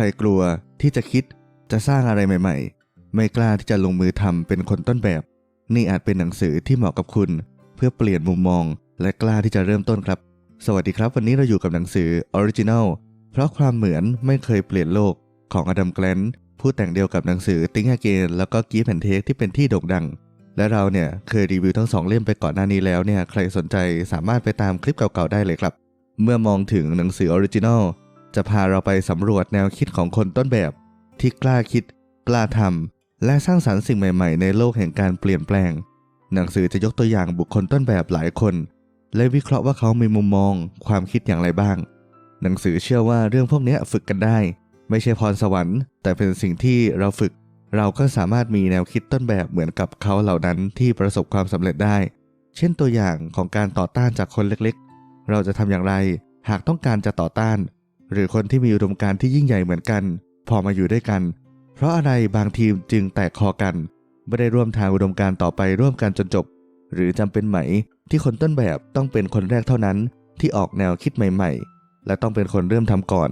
รกลัวที่จะคิดจะสร้างอะไรใหม่ ๆ ไม่กล้าที่จะลงมือทำเป็นคนต้นแบบ นี่อาจเป็นหนังสือที่เหมาะกับคุณ เพื่อเปลี่ยนมุมมอง และกล้าที่จะเริ่มต้นครับ สวัสดีครับ วันนี้เราอยู่กับหนังสือ Original เพราะความเหมือนไม่เคยเปลี่ยนโลกของอดัมแกลนผู้แต่งเดียวกับหนังสือ Think Again แล้วก็ Give and Take ที่เป็นที่โด่งดัง และเราเนี่ยเคยรีวิวทั้งสองเล่มไปก่อนหน้านี้แล้วเนี่ยใครสนใจสามารถไปตามคลิปเก่าๆได้เลยครับ เมื่อมองถึงหนังสือออริจินอล จะพาเราไปสำรวจแนวคิดของคนต้นแบบ ที่กล้าคิด กล้าทำและสร้างสรรค์สิ่งใหม่ๆ ในโลกแห่งการเปลี่ยนแปลง หนังสือจะยกตัวอย่างบุคคลต้นแบบหลายคน และวิเคราะห์ว่าเขามีมุมมอง ความคิดอย่างไรบ้าง หนังสือเชื่อว่าเรื่องพวกนี้ฝึกกันได้ ไม่ใช่พรสวรรค์ แต่เป็นสิ่งที่เราฝึก เราก็สามารถมีแนวคิดต้นแบบเหมือนกับเขาเหล่านั้นที่ประสบความสำเร็จได้ เช่นตัวอย่างของการต่อต้านจากคนเล็กๆ เราจะทำอย่างไร หากต้องการจะต่อต้าน หรือคนที่มีอุดมการณ์ที่ยิ่งใหญ่เหมือนกัน พอมาอยู่ด้วยกัน เพราะอะไรบางทีมจึงแตกคอกัน ไม่ได้ร่วมทางอุดมการณ์ต่อไปร่วมกันจนจบ หรือจำเป็นไหมที่คนต้นแบบต้องเป็นคนแรกเท่านั้น ที่ออกแนวคิดใหม่ ๆ และต้องเป็นคนเริ่มทำก่อน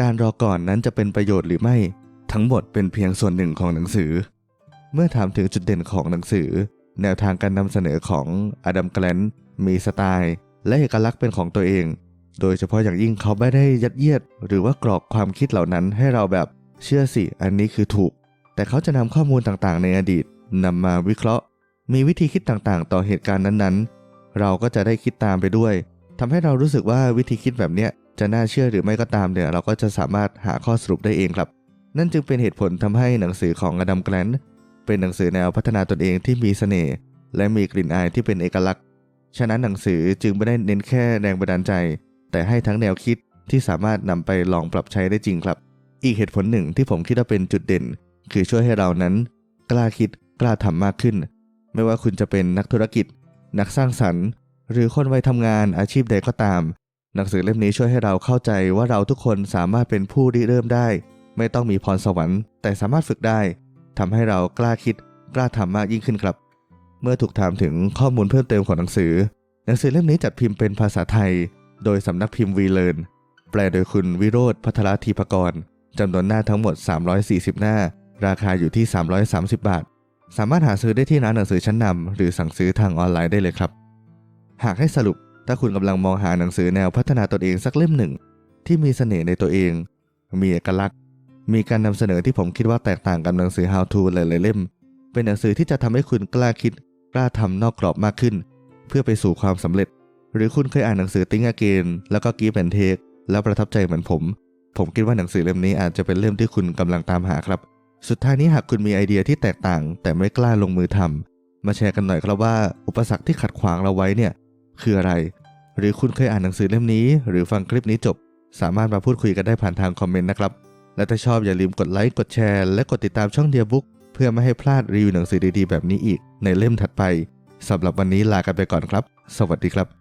การรอก่อนนั้นจะเป็นประโยชน์หรือไม่ ทั้งหมดเป็นเพียงส่วนหนึ่งของหนังสือ เมื่อถามถึงจุดเด่นของหนังสือ แนวทางการนำเสนอของอดัมแกลนมีสไตล์ และเอกลักษณ์เป็นของตัวเอง โดยเฉพาะอย่างยิ่งเขาไม่ได้ยัดเยียด หรือว่ากรอกความคิดเหล่านั้นให้เราแบบเชื่อสิ อันนี้คือถูก แต่เขาจะนำข้อมูลต่างๆ ในอดีตนำมาวิเคราะห์ มีวิธีคิดต่างๆ ต่อเหตุการณ์นั้นๆ เราก็จะได้คิดตามไปด้วยทำให้เรารู้สึกว่าวิธีคิดแบบเนี้ยจะน่าเชื่อหรือไม่ก็ตามเนี่ยเราก็จะสามารถหาข้อสรุปได้เองครับ นั่นจึงเป็นเหตุผลทำให้หนังสือของอดัมแกลนเป็นหนังสือแนวพัฒนาตนเองที่มีเสน่ห์และมีกลิ่นอายที่เป็นเอกลักษณ์ ฉะนั้นหนังสือจึงไม่ได้เน้นแค่แรงบันดาลใจ แต่ให้ทั้งแนวคิดที่สามารถนำไปลองปรับใช้ได้จริงครับ อีกเหตุผลหนึ่งที่ผมคิดว่าเป็นจุดเด่น คือช่วยให้เรานั้น กล้าคิดกล้าทำมากขึ้น ไม่ว่าคุณจะเป็นนักธุรกิจ นักสร้างสรรค์ หรือคนวัยทำงานอาชีพใดก็ตาม หนังสือเล่มนี้ช่วยให้เราเข้าใจว่าเราทุกคนสามารถเป็นผู้ริเริ่มได้ ไม่ต้องมีพรสวรรค์ แต่สามารถฝึกได้ทำให้เรากล้าคิด กล้าทำมากยิ่งขึ้นครับ เมื่อถูกถามถึงข้อมูลเพิ่มเติมของหนังสือ หนังสือเล่มนี้จัดพิมพ์เป็นภาษาไทย โดยสำนักพิมพ์วีเลนแปลโดยคุณวิโรธพัทรธีพกรจำนวนหน้าทั้งหมด 340 หน้า ราคาอยู่ที่ 330 บาท สามารถหาซื้อได้ที่ร้านหนังสือชั้นนำหรือสั่งซื้อทางออนไลน์ได้เลยครับ หากให้สรุปถ้าคุณกำลังมองหาหนังสือแนวพัฒนาตนเองสักเล่มหนึ่ง ที่มีเสน่ห์ในตัวเอง มีเอกลักษณ์ มีการนำเสนอที่ผมคิดว่าแตกต่างกับหนังสือ How to หลายๆเล่ม เป็นหนังสือที่จะทำให้คุณกล้าคิด กล้าทำนอกกรอบมากขึ้น เพื่อไปสู่ความสำเร็จ หรือคุณเคยอ่านหนังสือ Think Again แล้วก็ Give and Take แล้วประทับใจเหมือนผม ผมคิดว่าหนังสือเล่มนี้อาจจะเป็นเล่มที่คุณกำลังตามหาครับ สุดท้ายนี้หากคุณมีไอเดียที่แตกต่าง แต่ไม่กล้าลงมือทำมาแชร์กันหน่อยครับว่า อุปสรรคที่ขัดขวางเราไว้เนี่ย คืออะไร หรือคุณเคยอ่านหนังสือเล่มนี้ หรือฟังคลิปนี้จบ สามารถมาพูดคุยกันได้ผ่านทางคอมเมนต์นะครับและถ้าชอบอย่าลืมกดไลค์กดแชร์และกดติดตามช่องเดียบุ๊กเพื่อไม่ให้พลาดรีวิวหนังสือดีๆแบบนี้อีก ในเล่มถัดไปสำหรับวันนี้ลากันไปก่อนครับ สวัสดีครับ